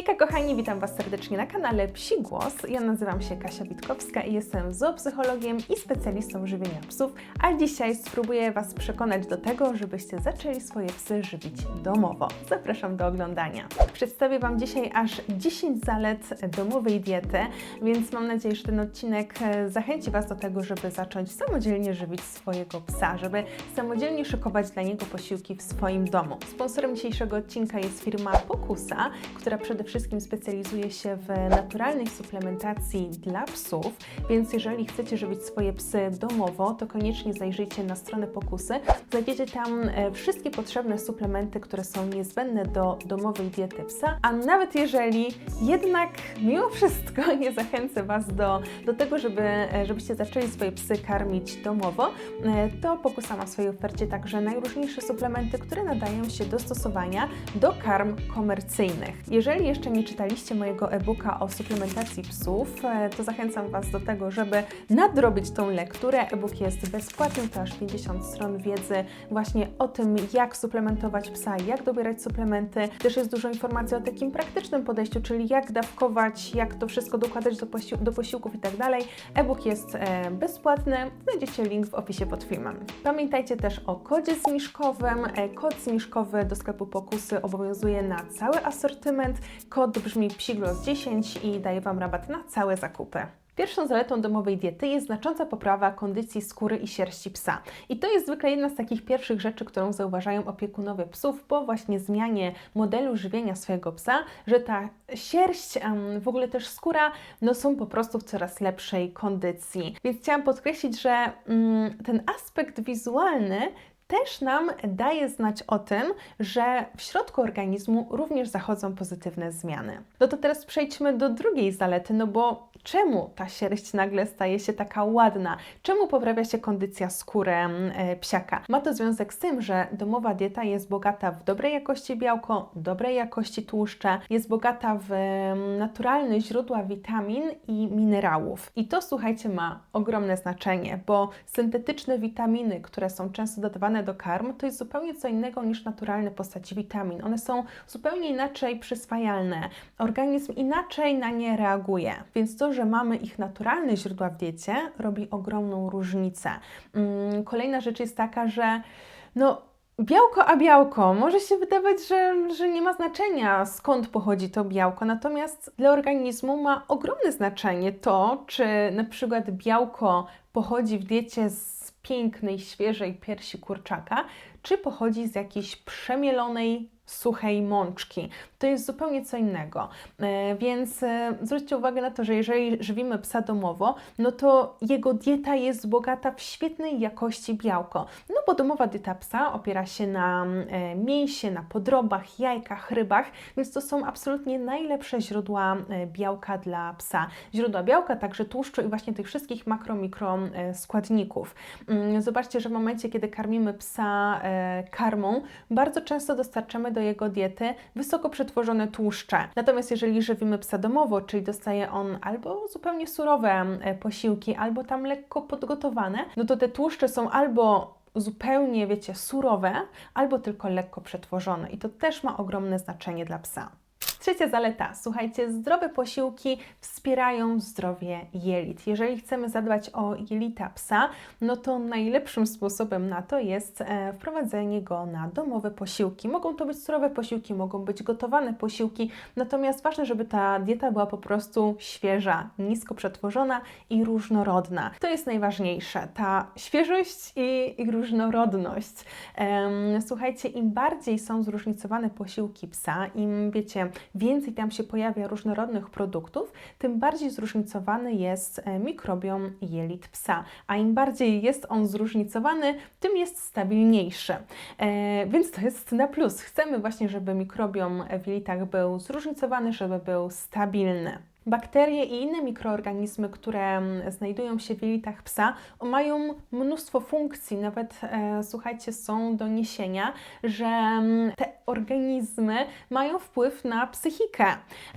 Hejka kochani, witam Was serdecznie na kanale Psi Głos. Ja nazywam się Kasia Witkowska i jestem zoopsychologiem i specjalistą żywienia psów, a dzisiaj spróbuję Was przekonać do tego, żebyście zaczęli swoje psy żywić domowo. Zapraszam do oglądania. Przedstawię Wam dzisiaj aż 10 zalet domowej diety, więc mam nadzieję, że ten odcinek e, zachęci Was do tego, żeby zacząć samodzielnie żywić swojego psa, żeby samodzielnie szykować dla niego posiłki w swoim domu. Sponsorem dzisiejszego odcinka jest firma Pokusa, która przede wszystkim specjalizuje się w naturalnej suplementacji dla psów, więc jeżeli chcecie żywić swoje psy domowo, to koniecznie zajrzyjcie na stronę Pokusy. Znajdziecie tam e, wszystkie potrzebne suplementy, które są niezbędne do domowej diety psa, a nawet jeżeli jednak mimo wszystko nie zachęcę Was do, do tego, żeby, e, żebyście zaczęli swoje psy karmić domowo, e, to Pokusa ma w swojej ofercie także najróżniejsze suplementy, które nadają się do stosowania do karm komercyjnych. Jeżeli jeszcze nie czytaliście mojego e-booka o suplementacji psów, e, to zachęcam Was do tego, żeby nadrobić tą lekturę. E-book jest bezpłatny, to aż 50 stron wiedzy właśnie o tym, jak suplementować psa, jak dobierać suplementy. Też jest dużo informacji o takim praktycznym podejściu, czyli jak dawkować, jak to wszystko dokładać do, posił do posiłków i tak dalej. E-book jest e, bezpłatny, znajdziecie link w opisie pod filmem. Pamiętajcie też o kodzie zniżkowym. E, kod zniżkowy do sklepu Pokusy obowiązuje na cały asortyment. Kod brzmi PSIGLOS10 i daje Wam rabat na całe zakupy. Pierwszą zaletą domowej diety jest znacząca poprawa kondycji skóry i sierści psa. I to jest zwykle jedna z takich pierwszych rzeczy, którą zauważają opiekunowie psów po właśnie zmianie modelu żywienia swojego psa, że ta sierść, w ogóle też skóra, no są po prostu w coraz lepszej kondycji. Więc chciałam podkreślić, że mm, ten aspekt wizualny też nam daje znać o tym, że w środku organizmu również zachodzą pozytywne zmiany. No to teraz przejdźmy do drugiej zalety, no bo czemu ta sierść nagle staje się taka ładna? Czemu poprawia się kondycja skóry e, psiaka? Ma to związek z tym, że domowa dieta jest bogata w dobrej jakości białko, dobrej jakości tłuszcze, jest bogata w naturalne źródła witamin i minerałów. I to słuchajcie ma ogromne znaczenie, bo syntetyczne witaminy, które są często dodawane do karm, to jest zupełnie co innego niż naturalne postaci witamin. One są zupełnie inaczej przyswajalne. Organizm inaczej na nie reaguje. Więc to, że mamy ich naturalne źródła w diecie, robi ogromną różnicę. Mm, kolejna rzecz jest taka, że no, Białko a białko. Może się wydawać, że, że nie ma znaczenia skąd pochodzi to białko, natomiast dla organizmu ma ogromne znaczenie to, czy na przykład białko pochodzi w diecie z pięknej, świeżej piersi kurczaka, czy pochodzi z jakiejś przemielonej suchej mączki. To jest zupełnie co innego. E, więc e, zwróćcie uwagę na to, że jeżeli żywimy psa domowo, no to jego dieta jest bogata w świetnej jakości białko. No bo domowa dieta psa opiera się na e, mięsie, na podrobach, jajkach, rybach, więc to są absolutnie najlepsze źródła białka dla psa. Źródła białka, także tłuszczu i właśnie tych wszystkich makro, mikro składników. Mm, zobaczcie, że w momencie, kiedy karmimy psa karmą, bardzo często dostarczamy do do jego diety wysoko przetworzone tłuszcze. Natomiast jeżeli żywimy psa domowo, czyli dostaje on albo zupełnie surowe e, posiłki, albo tam lekko podgotowane, no to te tłuszcze są albo zupełnie, wiecie, surowe, albo tylko lekko przetworzone. I to też ma ogromne znaczenie dla psa. Trzecia zaleta. Słuchajcie, zdrowe posiłki wspierają zdrowie jelit. Jeżeli chcemy zadbać o jelita psa, no to najlepszym sposobem na to jest e, wprowadzenie go na domowe posiłki. Mogą to być surowe posiłki, mogą być gotowane posiłki, natomiast ważne, żeby ta dieta była po prostu świeża, nisko przetworzona i różnorodna. To jest najważniejsze, ta świeżość i, i różnorodność. Słuchajcie, im bardziej są zróżnicowane posiłki psa, im wiecie, więcej tam się pojawia różnorodnych produktów, tym bardziej zróżnicowany jest e, mikrobiom jelit psa. A im bardziej jest on zróżnicowany, tym jest stabilniejszy. E, więc to jest na plus. Chcemy właśnie, żeby mikrobiom w jelitach był zróżnicowany, żeby był stabilny. Bakterie i inne mikroorganizmy, które mm, znajdują się w jelitach psa, mają mnóstwo funkcji. Nawet e, słuchajcie, są doniesienia, że mm, te organizmy mają wpływ na psychikę,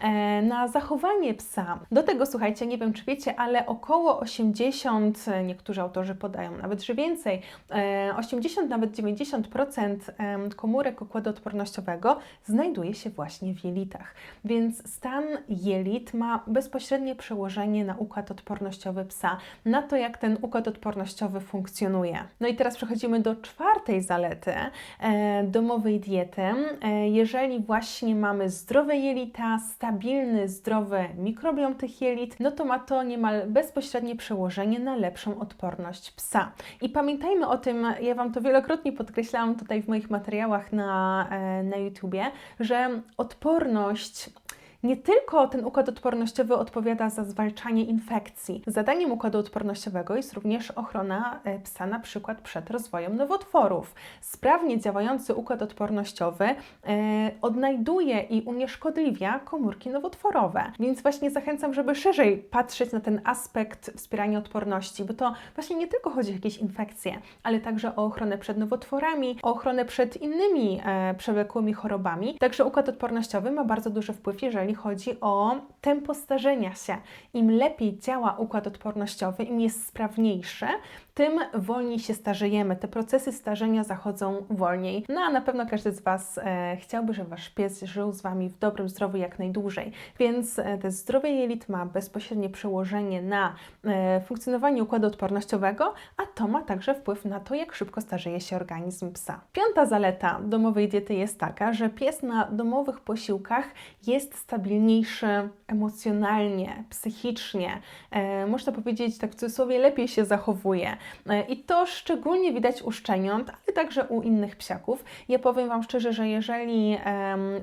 e, na zachowanie psa. Do tego słuchajcie, nie wiem czy wiecie, ale około 80, niektórzy autorzy podają nawet, że więcej, e, 80 nawet 90% e, komórek układu odpornościowego znajduje się właśnie w jelitach. Więc stan jelit ma bezpośrednie przełożenie na układ odpornościowy psa, na to, jak ten układ odpornościowy funkcjonuje. No i teraz przechodzimy do czwartej zalety e, domowej diety. E, jeżeli właśnie mamy zdrowe jelita, stabilny, zdrowy mikrobiom tych jelit, no to ma to niemal bezpośrednie przełożenie na lepszą odporność psa. I pamiętajmy o tym, ja Wam to wielokrotnie podkreślałam tutaj w moich materiałach na, e, na YouTubie, że odporność nie tylko ten układ odpornościowy odpowiada za zwalczanie infekcji. Zadaniem układu odpornościowego jest również ochrona e, psa na przykład przed rozwojem nowotworów. Sprawnie działający układ odpornościowy e, odnajduje i unieszkodliwia komórki nowotworowe. Więc właśnie zachęcam, żeby szerzej patrzeć na ten aspekt wspierania odporności, bo to właśnie nie tylko chodzi o jakieś infekcje, ale także o ochronę przed nowotworami, o ochronę przed innymi e, przewlekłymi chorobami. Także układ odpornościowy ma bardzo duży wpływ, jeżeli chodzi o tempo starzenia się. Im lepiej działa układ odpornościowy, im jest sprawniejszy, tym wolniej się starzejemy. Te procesy starzenia zachodzą wolniej. No a na pewno każdy z Was e, chciałby, żeby Wasz pies żył z Wami w dobrym zdrowiu jak najdłużej. Więc e, te zdrowie jelit ma bezpośrednie przełożenie na e, funkcjonowanie układu odpornościowego, a to ma także wpływ na to, jak szybko starzeje się organizm psa. Piąta zaleta domowej diety jest taka, że pies na domowych posiłkach jest stabilniejszy emocjonalnie, psychicznie. E, można powiedzieć, tak w cudzysłowie, lepiej się zachowuje. E, I to szczególnie widać u szczeniąt, ale także u innych psiaków. Ja powiem Wam szczerze, że jeżeli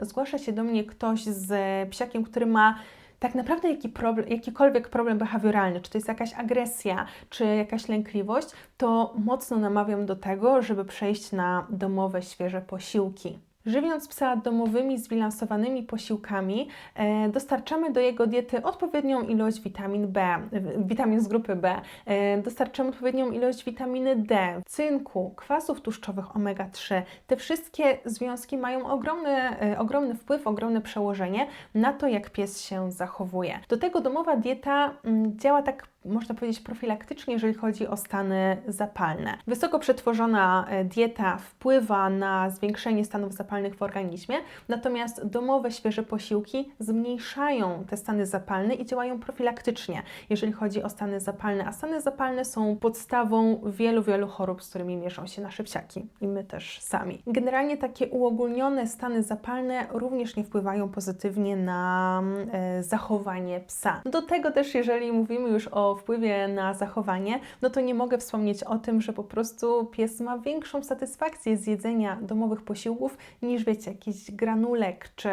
zgłasza się do mnie ktoś z psiakiem, który ma tak naprawdę jaki problem, jakikolwiek problem behawioralny, czy to jest jakaś agresja, czy jakaś lękliwość, to mocno namawiam do tego, żeby przejść na domowe, świeże posiłki. Żywiąc psa domowymi, zbilansowanymi posiłkami, e, dostarczamy do jego diety odpowiednią ilość witamin B, witamin z grupy B, e, dostarczamy odpowiednią ilość witaminy D, cynku, kwasów tłuszczowych omega-3. Te wszystkie związki mają ogromny, e, ogromny wpływ, ogromne przełożenie na to, jak pies się zachowuje. Do tego domowa dieta mm, działa tak można powiedzieć, profilaktycznie, jeżeli chodzi o stany zapalne. Wysoko przetworzona e, dieta wpływa na zwiększenie stanów zapalnych w organizmie, natomiast domowe, świeże posiłki zmniejszają te stany zapalne i działają profilaktycznie, jeżeli chodzi o stany zapalne, a stany zapalne są podstawą wielu, wielu chorób, z którymi mierzą się nasze psiaki i my też sami. Generalnie takie uogólnione stany zapalne również nie wpływają pozytywnie na e, zachowanie psa. Do tego też, jeżeli mówimy już o wpływie na zachowanie, no to nie mogę wspomnieć o tym, że po prostu pies ma większą satysfakcję z jedzenia domowych posiłków niż wiecie, jakiś granulek czy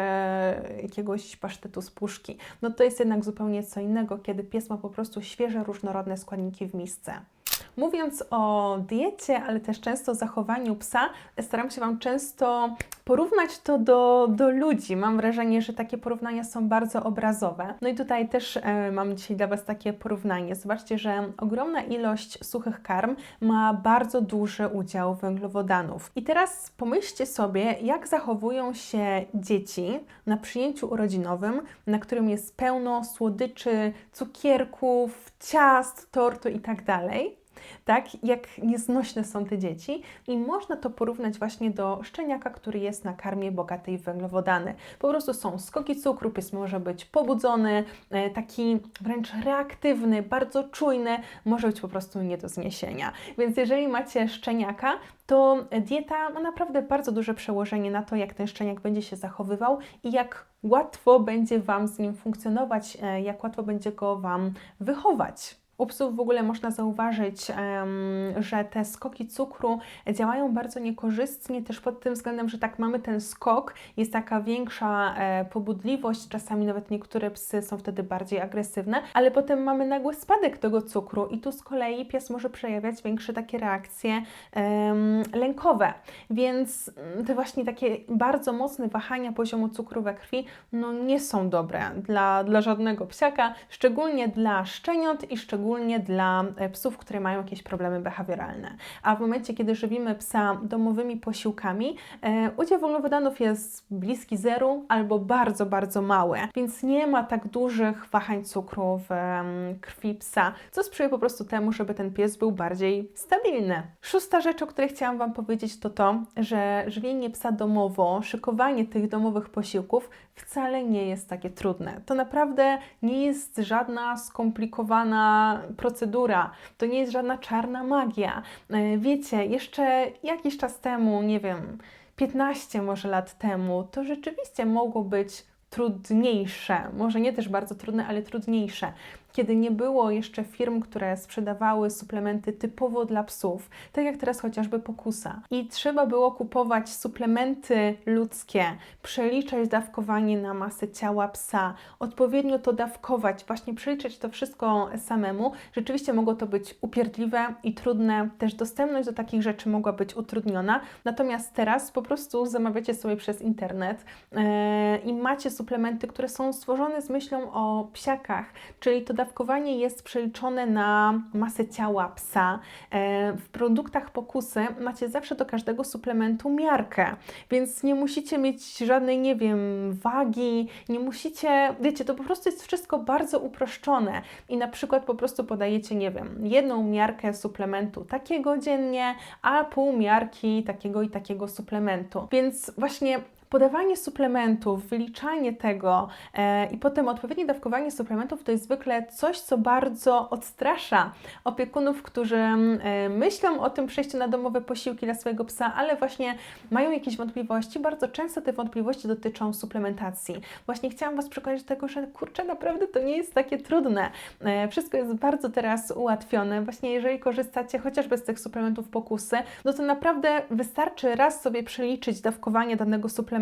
jakiegoś pasztetu z puszki. No to jest jednak zupełnie co innego, kiedy pies ma po prostu świeże, różnorodne składniki w misce. Mówiąc o diecie, ale też często zachowaniu psa, staram się Wam często porównać to do, do ludzi. Mam wrażenie, że takie porównania są bardzo obrazowe. No i tutaj też e, mam dzisiaj dla Was takie porównanie. Zobaczcie, że ogromna ilość suchych karm ma bardzo duży udział węglowodanów. I teraz pomyślcie sobie, jak zachowują się dzieci na przyjęciu urodzinowym, na którym jest pełno słodyczy, cukierków, ciast, tortu itd. Tak jak nieznośne są te dzieci i można to porównać właśnie do szczeniaka, który jest na karmie bogatej w węglowodany. Po prostu są skoki cukru, pies może być pobudzony, e, taki wręcz reaktywny, bardzo czujny, może być po prostu nie do zniesienia. Więc jeżeli macie szczeniaka, to dieta ma naprawdę bardzo duże przełożenie na to, jak ten szczeniak będzie się zachowywał i jak łatwo będzie Wam z nim funkcjonować, e, jak łatwo będzie go Wam wychować. U psów w ogóle można zauważyć, że te skoki cukru działają bardzo niekorzystnie też pod tym względem, że tak mamy ten skok, jest taka większa e, pobudliwość, czasami nawet niektóre psy są wtedy bardziej agresywne, ale potem mamy nagły spadek tego cukru i tu z kolei pies może przejawiać większe takie reakcje lękowe, więc mm, te właśnie takie bardzo mocne wahania poziomu cukru we krwi no nie są dobre dla, dla żadnego psiaka, szczególnie dla szczeniąt i szczególnie dla e, psów, które mają jakieś problemy behawioralne. A w momencie, kiedy żywimy psa domowymi posiłkami, e, udział węglowodanów jest bliski zeru albo bardzo, bardzo mały, więc nie ma tak dużych wahań cukru w krwi psa, co sprzyja po prostu temu, żeby ten pies był bardziej stabilny. Szósta rzecz, o której chciałam Wam powiedzieć, to to, że żywienie psa domowo, szykowanie tych domowych posiłków wcale nie jest takie trudne. To naprawdę nie jest żadna skomplikowana procedura, to nie jest żadna czarna magia. E, Wiecie, jeszcze jakiś czas temu, nie wiem, 15 może lat temu, to rzeczywiście mogło być trudniejsze, może nie też bardzo trudne, ale trudniejsze. Kiedy nie było jeszcze firm, które sprzedawały suplementy typowo dla psów, tak jak teraz chociażby Pokusa. I trzeba było kupować suplementy ludzkie, przeliczać dawkowanie na masę ciała psa, odpowiednio to dawkować, właśnie przeliczać to wszystko samemu. Rzeczywiście mogło to być upierdliwe i trudne. Też dostępność do takich rzeczy mogła być utrudniona. Natomiast teraz po prostu zamawiacie sobie przez internet yy, i macie suplementy, które są stworzone z myślą o psiakach, czyli to dawkowanie jest przeliczone na masę ciała psa. E, W produktach pokusy macie zawsze do każdego suplementu miarkę, więc nie musicie mieć żadnej, nie wiem, wagi, nie musicie, wiecie, to po prostu jest wszystko bardzo uproszczone i na przykład po prostu podajecie, nie wiem, jedną miarkę suplementu takiego dziennie, a pół miarki takiego i takiego suplementu. Więc właśnie Podawanie suplementów, wyliczanie tego e, i potem odpowiednie dawkowanie suplementów to jest zwykle coś, co bardzo odstrasza opiekunów, którzy mm, e, myślą o tym przejściu na domowe posiłki dla swojego psa, ale właśnie mają jakieś wątpliwości. Bardzo często te wątpliwości dotyczą suplementacji. Właśnie chciałam Was przekonać do tego, że kurczę, naprawdę to nie jest takie trudne. E, wszystko jest bardzo teraz ułatwione. Właśnie jeżeli korzystacie chociażby z tych suplementów pokusy, no to naprawdę wystarczy raz sobie przeliczyć dawkowanie danego suplementu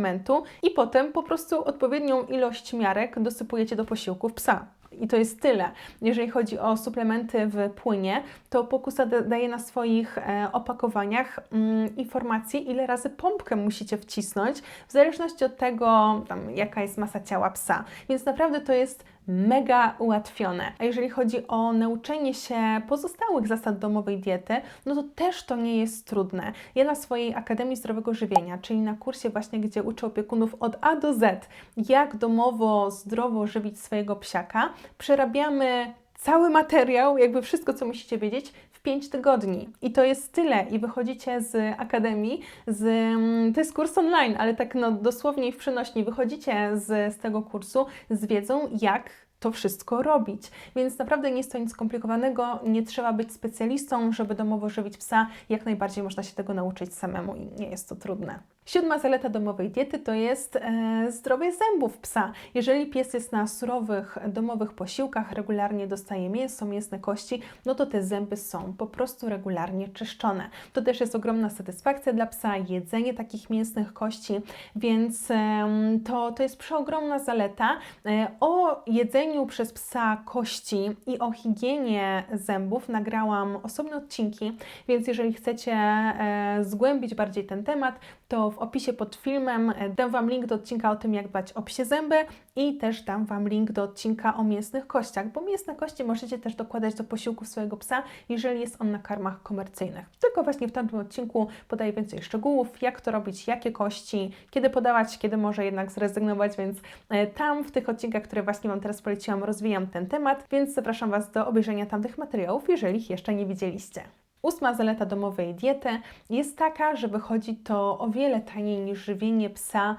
i potem po prostu odpowiednią ilość miarek dosypujecie do posiłków psa. I to jest tyle. Jeżeli chodzi o suplementy w płynie, to Pokusa da- daje na swoich e, opakowaniach mm, informacje, ile razy pompkę musicie wcisnąć, w zależności od tego, tam, jaka jest masa ciała psa. Więc naprawdę to jest mega ułatwione. A jeżeli chodzi o nauczenie się pozostałych zasad domowej diety, no to też to nie jest trudne. Ja na swojej Akademii Zdrowego Żywienia, czyli na kursie właśnie, gdzie uczę opiekunów od A do Z, jak domowo, zdrowo żywić swojego psiaka, przerabiamy cały materiał, jakby wszystko, co musicie wiedzieć, 5 tygodni. I to jest tyle. I wychodzicie z akademii, z, mm, to jest kurs online, ale tak no, dosłownie w przenośni wychodzicie z, z tego kursu z wiedzą, jak to wszystko robić. Więc naprawdę nie jest to nic skomplikowanego, nie trzeba być specjalistą, żeby domowo żywić psa. Jak najbardziej można się tego nauczyć samemu i nie jest to trudne. Siódma zaleta domowej diety to jest e, zdrowie zębów psa. Jeżeli pies jest na surowych domowych posiłkach, regularnie dostaje mięso, mięsne kości, no to te zęby są po prostu regularnie czyszczone. To też jest ogromna satysfakcja dla psa, jedzenie takich mięsnych kości, więc em, to, to jest przeogromna zaleta. E, o jedzeniu przez psa kości i o higienie zębów nagrałam osobne odcinki, więc jeżeli chcecie e, zgłębić bardziej ten temat, to w opisie pod filmem e, dam Wam link do odcinka o tym, jak dbać o psie zęby i też dam Wam link do odcinka o mięsnych kościach, bo mięsne kości możecie też dokładać do posiłków swojego psa, jeżeli jest on na karmach komercyjnych. Tylko właśnie w tamtym odcinku podaję więcej szczegółów, jak to robić, jakie kości, kiedy podawać, kiedy może jednak zrezygnować, więc e, tam w tych odcinkach, które właśnie Wam teraz poleciłam, rozwijam ten temat, więc zapraszam Was do obejrzenia tamtych materiałów, jeżeli ich jeszcze nie widzieliście. Ósma zaleta domowej diety jest taka, że wychodzi to o wiele taniej niż żywienie psa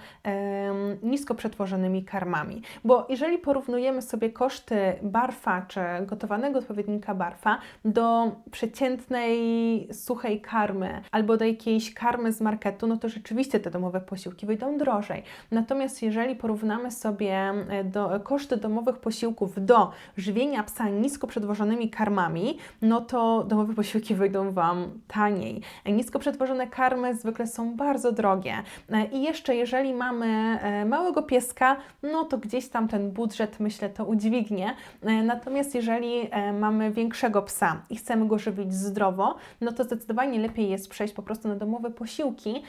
nisko przetworzonymi karmami. Bo jeżeli porównujemy sobie koszty barfa czy gotowanego odpowiednika barfa do przeciętnej suchej karmy albo do jakiejś karmy z marketu, no to rzeczywiście te domowe posiłki wyjdą drożej. Natomiast jeżeli porównamy sobie e, do, koszty domowych posiłków do żywienia psa nisko przetworzonymi karmami, no to domowe posiłki wyjdą Wam taniej. Nisko przetworzone karmy zwykle są bardzo drogie. E, I jeszcze jeżeli mamy e, małego pieska, no to gdzieś tam ten budżet myślę to udźwignie. E, Natomiast jeżeli mamy większego psa i chcemy go żywić zdrowo, no to zdecydowanie lepiej jest przejść po prostu na domowe posiłki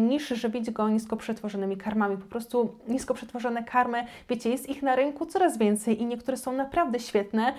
niż żywić go nisko przetworzonymi karmami. Po prostu nisko przetworzone karmy, wiecie, jest ich na rynku coraz więcej i niektóre są naprawdę świetne.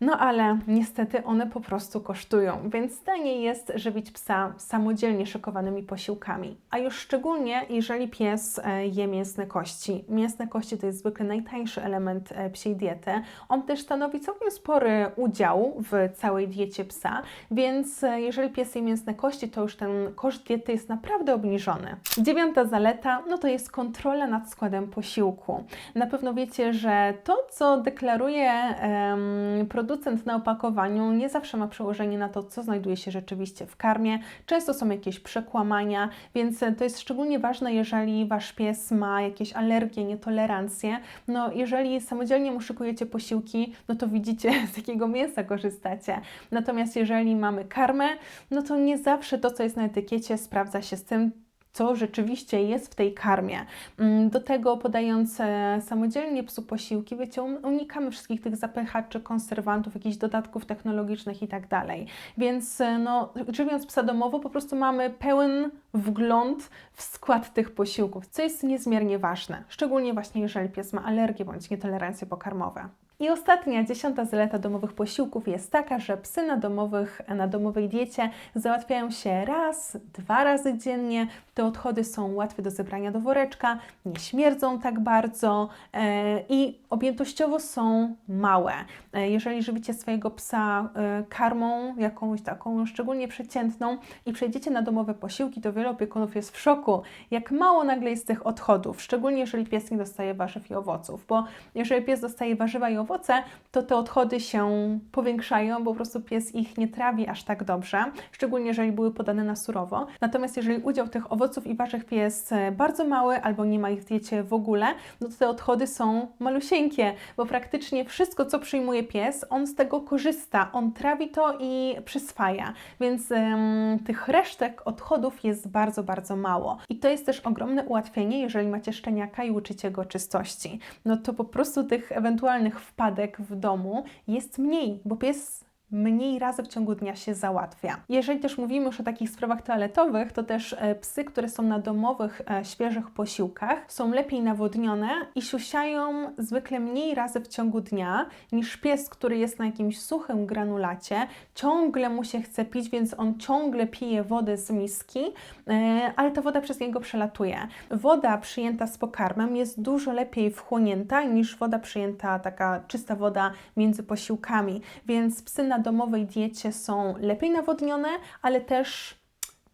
No ale niestety one po prostu kosztują, więc taniej jest żywić psa samodzielnie szykowanymi posiłkami. A już szczególnie, jeżeli pies e, je mięsne kości. Mięsne kości to jest zwykle najtańszy element e, psiej diety. On też stanowi całkiem spory udział w całej diecie psa, więc e, jeżeli pies je mięsne kości, to już ten koszt diety jest naprawdę obniżony. Dziewiąta zaleta, no to jest kontrola nad składem posiłku. Na pewno wiecie, że to, co deklaruje um, producent na opakowaniu nie zawsze ma przełożenie na to, co znajduje się rzeczywiście w karmie. Często są jakieś przekłamania, więc to jest szczególnie ważne, jeżeli Wasz pies ma jakieś alergie, nietolerancje. No, jeżeli samodzielnie mu szykujecie posiłki, no to widzicie, z jakiego mięsa korzystacie. Natomiast jeżeli mamy karmę, no to nie zawsze to, co jest na etykiecie, sprawdza się z tym, co rzeczywiście jest w tej karmie. Mm, do tego podając samodzielnie psu posiłki, wiecie, unikamy wszystkich tych zapychaczy, konserwantów, jakichś dodatków technologicznych i tak dalej. Więc e, no, żywiąc psa domowo, po prostu mamy pełen wgląd w skład tych posiłków, co jest niezmiernie ważne, szczególnie właśnie jeżeli pies ma alergię bądź nietolerancje pokarmowe. I ostatnia, dziesiąta zaleta domowych posiłków jest taka, że psy na, domowych, na domowej diecie załatwiają się raz, dwa razy dziennie. Te odchody są łatwe do zebrania do woreczka, nie śmierdzą tak bardzo e, i objętościowo są małe. E, jeżeli żywicie swojego psa e, karmą, jakąś taką szczególnie przeciętną i przejdziecie na domowe posiłki, to wiele opiekunów jest w szoku, jak mało nagle jest tych odchodów, szczególnie jeżeli pies nie dostaje warzyw i owoców, bo jeżeli pies dostaje warzywa i owoce, to te odchody się powiększają, bo po prostu pies ich nie trawi aż tak dobrze, szczególnie jeżeli były podane na surowo. Natomiast jeżeli udział tych owoców i warzyw jest e, bardzo mały albo nie ma ich w diecie w ogóle, no to te odchody są malusieńkie, bo praktycznie wszystko, co przyjmuje pies, on z tego korzysta, on trawi to i przyswaja, więc ym, tych resztek odchodów jest bardzo, bardzo mało. I to jest też ogromne ułatwienie, jeżeli macie szczeniaka i uczycie go czystości. No to po prostu tych ewentualnych wpadek w domu jest mniej, bo pies mniej razy w ciągu dnia się załatwia. Jeżeli też mówimy już o takich sprawach toaletowych, to też e, psy, które są na domowych, e, świeżych posiłkach, są lepiej nawodnione i siusiają zwykle mniej razy w ciągu dnia niż pies, który jest na jakimś suchym granulacie. Ciągle mu się chce pić, więc on ciągle pije wodę z miski, e, ale ta woda przez niego przelatuje. Woda przyjęta z pokarmem jest dużo lepiej wchłonięta niż woda przyjęta, taka czysta woda między posiłkami, więc psy na domowej diecie są lepiej nawodnione, ale też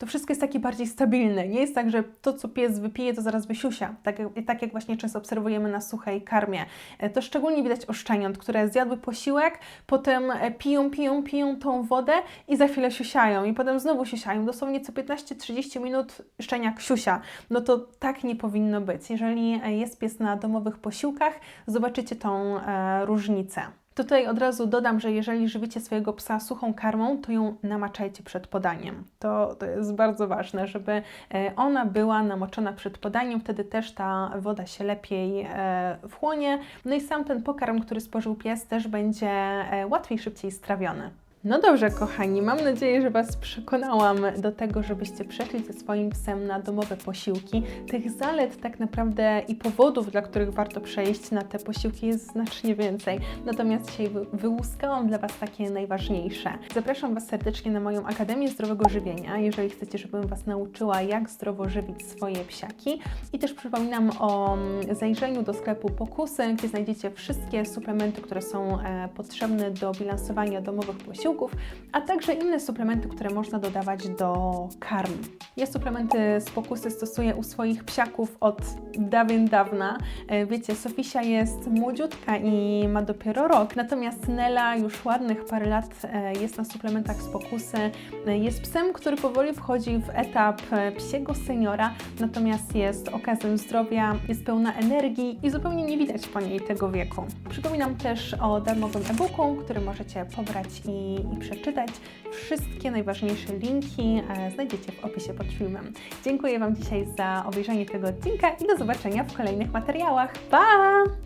to wszystko jest takie bardziej stabilne. Nie jest tak, że to, co pies wypije, to zaraz wysiusia. Tak, tak jak właśnie często obserwujemy na suchej karmie. E, to szczególnie widać u szczeniąt, które zjadły posiłek, potem e, piją, piją, piją tą wodę i za chwilę siusiają. I potem znowu siusiają. Dosłownie co 15-30 minut szczeniak siusia. No to tak nie powinno być. Jeżeli e, jest pies na domowych posiłkach, zobaczycie tą e, różnicę. Tutaj od razu dodam, że jeżeli żywicie swojego psa suchą karmą, to ją namaczajcie przed podaniem. To, to jest bardzo ważne, żeby e, ona była namoczona przed podaniem, wtedy też ta woda się lepiej e, wchłonie. No i sam ten pokarm, który spożył pies, też będzie e, łatwiej, szybciej strawiony. No dobrze, kochani, mam nadzieję, że Was przekonałam do tego, żebyście przeszli ze swoim psem na domowe posiłki. Tych zalet tak naprawdę i powodów, dla których warto przejść na te posiłki jest znacznie więcej. Natomiast dzisiaj wyłuskałam dla Was takie najważniejsze. Zapraszam Was serdecznie na moją Akademię Zdrowego Żywienia, jeżeli chcecie, żebym Was nauczyła, jak zdrowo żywić swoje psiaki. I też przypominam o mm, zajrzeniu do sklepu Pokusy, gdzie znajdziecie wszystkie suplementy, które są e, potrzebne do bilansowania domowych posiłków posiłków, a także inne suplementy, które można dodawać do karm. Ja suplementy z pokusy stosuję u swoich psiaków od dawien dawna. E, Wiecie, Sofisia jest młodziutka i ma dopiero rok, natomiast Nela już ładnych parę lat e, jest na suplementach z pokusy. E, Jest psem, który powoli wchodzi w etap psiego seniora, natomiast jest okazem zdrowia, jest pełna energii i zupełnie nie widać po niej tego wieku. Przypominam też o darmowym e-booku, który możecie pobrać i, i przeczytać. Wszystkie najważniejsze linki e, znajdziecie w opisie pod filmem. Dziękuję Wam dzisiaj za obejrzenie tego odcinka i do zobaczenia w kolejnych materiałach. Pa!